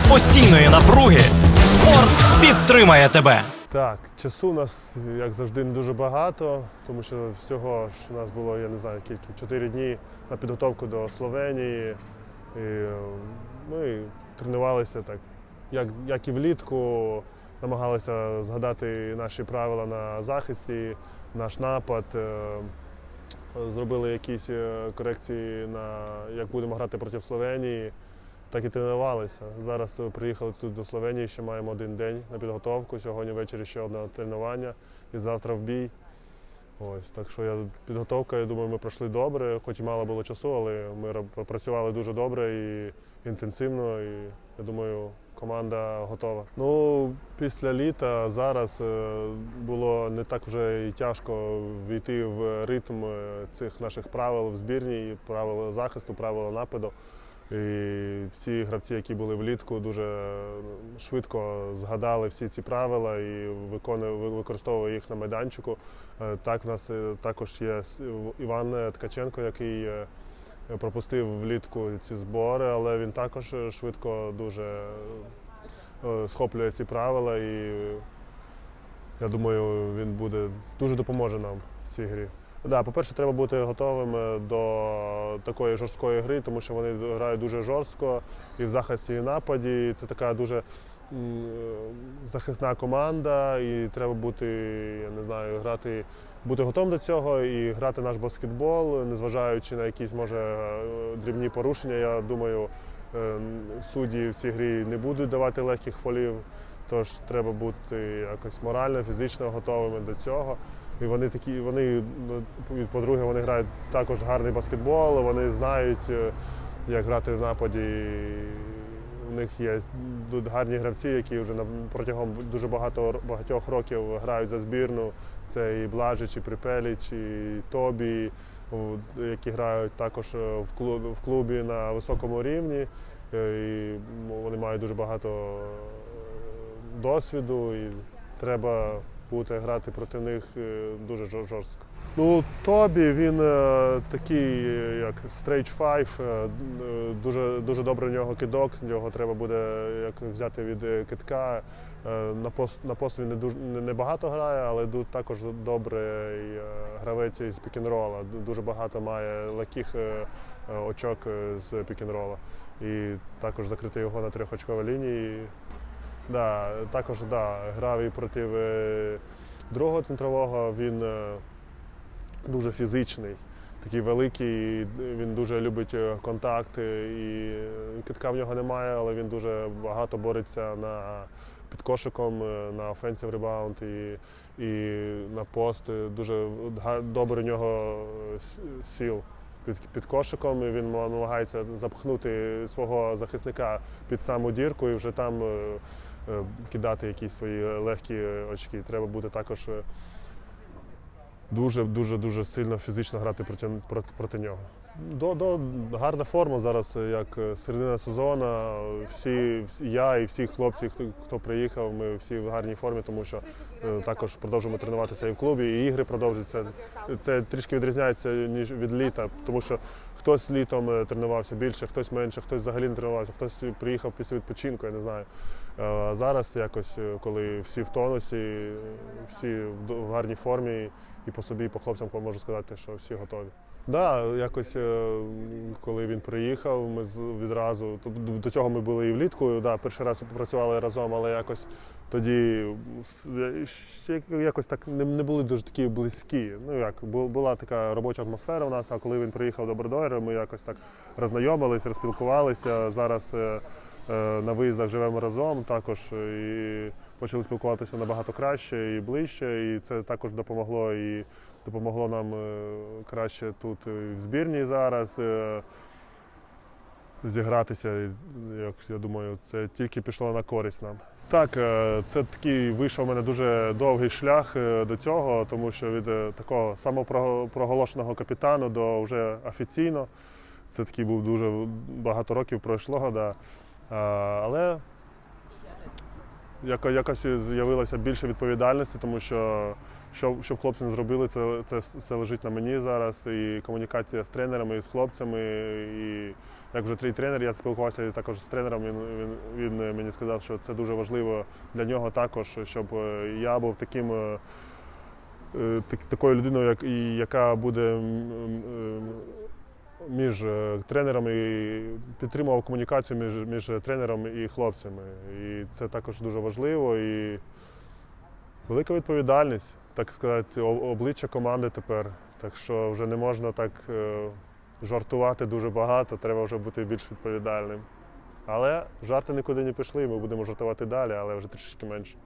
Серед постійної напруги спорт підтримає тебе. Так, часу у нас, як завжди, не дуже багато, тому що всього ж у нас було, я не знаю, скільки, 4 дні на підготовку до Словенії. І ми тренувалися так, як, як і влітку, намагалися згадати наші правила на захисті, наш напад. е, Зробили якісь е, корекції на як будемо грати проти Словенії так і тренувалися. Зараз е, приїхали тут до Словенії, ще маємо один день на підготовку. Сьогодні ввечері ще одне тренування і завтра в бій. Ось, так що я підготовка, я думаю, ми пройшли добре, хоч і мало було часу, але ми працювали дуже добре і інтенсивно. І я думаю, команда готова. Ну, після літа зараз е, було не так вже і тяжко війти в ритм е, цих наших правил в збірній, правил захисту, правил нападу. І всі гравці, які були влітку, дуже швидко згадали всі ці правила і використовували їх на майданчику. Е, Так, в нас е, також є Іван Ткаченко, який е, пропустив влітку ці збори, але він також швидко дуже схоплює ці правила і я думаю, він буде дуже допоможе нам в цій грі. Да, по-перше, треба бути готовим е, до такої жорсткої гри, тому що вони грають дуже жорстко і в захисті, і в нападі. І Це така дуже е, захисна команда, і треба бути, я не знаю, грати, бути готовим до цього і грати наш баскетбол, незважаючи на якісь може е, дрібні порушення. Я думаю, судді в цій грі не будуть давати легких фолів. Тож треба бути якось морально, фізично готовими до цього. І вони такі, вони, ну, по-друге, вони грають також гарний баскетбол, вони знають, е, як грати в нападі. У них є гарні гравці, які вже протягом дуже багато багатьох років грають за збірну. Це і Блажич, і Припеліч, і Тобі, які грають також е, в клубі, на високому рівні. Е, І вони мають дуже багато досвіду, і треба бути грати проти них е, дуже жорстко. Ну, Тобі він е, такий, е, як Stage 5, е, е, дуже, дуже добре в нього кидок, його треба буде як взяти від китка. На пост, на пост він не, дуже, не, багато грає, але також добрий е, гравець із пікінрола. Дуже багато має легких е, очок з пікінрола. І також закрити його на трьохочковій лінії. Да, також да, грав і проти е, другого центрового. Він е, дуже фізичний, такий великий. Він дуже любить е, контакти. І китка в нього немає, але він дуже багато бореться на під кошиком, на offensive rebound і, і на пост. Дуже добре у нього сіл. Під, під кошиком і він намагається запхнути свого захисника під саму дірку і вже там кидати якісь свої легкі е, очки. Треба бути також е, дуже сильно фізично грати проти, проти нього. До, до, гарна форма зараз, як е, середина сезону. Всі, я і всі хлопці, хто, приїхав, ми всі в гарній формі, тому що е, також продовжуємо тренуватися і в клубі, і ігри продовжуються. Це трішки відрізняється ніж від літа, тому що хтось літом е, тренувався більше, хтось менше, хтось взагалі не тренувався, хтось приїхав після відпочинку, я не знаю. А зараз якось, коли всі в тонусі, всі в гарній формі, і по собі, і по хлопцям можу сказати, що всі готові. Да, якось е, коли він приїхав, ми відразу до- цього ми були і влітку. Да, перший раз працювали разом, але якось тоді якось так не, були дуже такі близькі. Ну як була така робоча атмосфера у нас. А коли він приїхав до Бродойра, ми якось так роззнайомились, розпілкувалися. Зараз е, е, на виїздах живемо разом також і почали спілкуватися набагато краще і ближче. І це також допомогло і допомогло нам е, краще тут і в збірній зараз. е, Зігратися, як я думаю, це тільки пішло на користь нам. Так, е, це такий вийшов у мене дуже довгий шлях е, до цього, тому що від е, такого самопроголошеного капітану до вже офіційно. Це такий був дуже багато років пройшло. Да. Але якось з'явилося більше відповідальності, тому що Що, щоб хлопці не зробили, це, це, це лежить на мені зараз. І комунікація з тренерами, і з хлопцями. І як вже трій тренер, я спілкувався також з тренером. Він, він, він мені сказав, що це дуже важливо для нього також, щоб е, я був таким. е, е, так- такою людиною, як, яка буде між е, тренерами і підтримував комунікацію між, між тренером і хлопцями. І це також дуже важливо. І велика відповідальність, так сказати, обличчя команди тепер. Так що вже не можна так е, жартувати дуже багато, треба вже бути більш відповідальним. Але жарти нікуди не пішли, ми будемо жартувати далі, але вже трішки менше.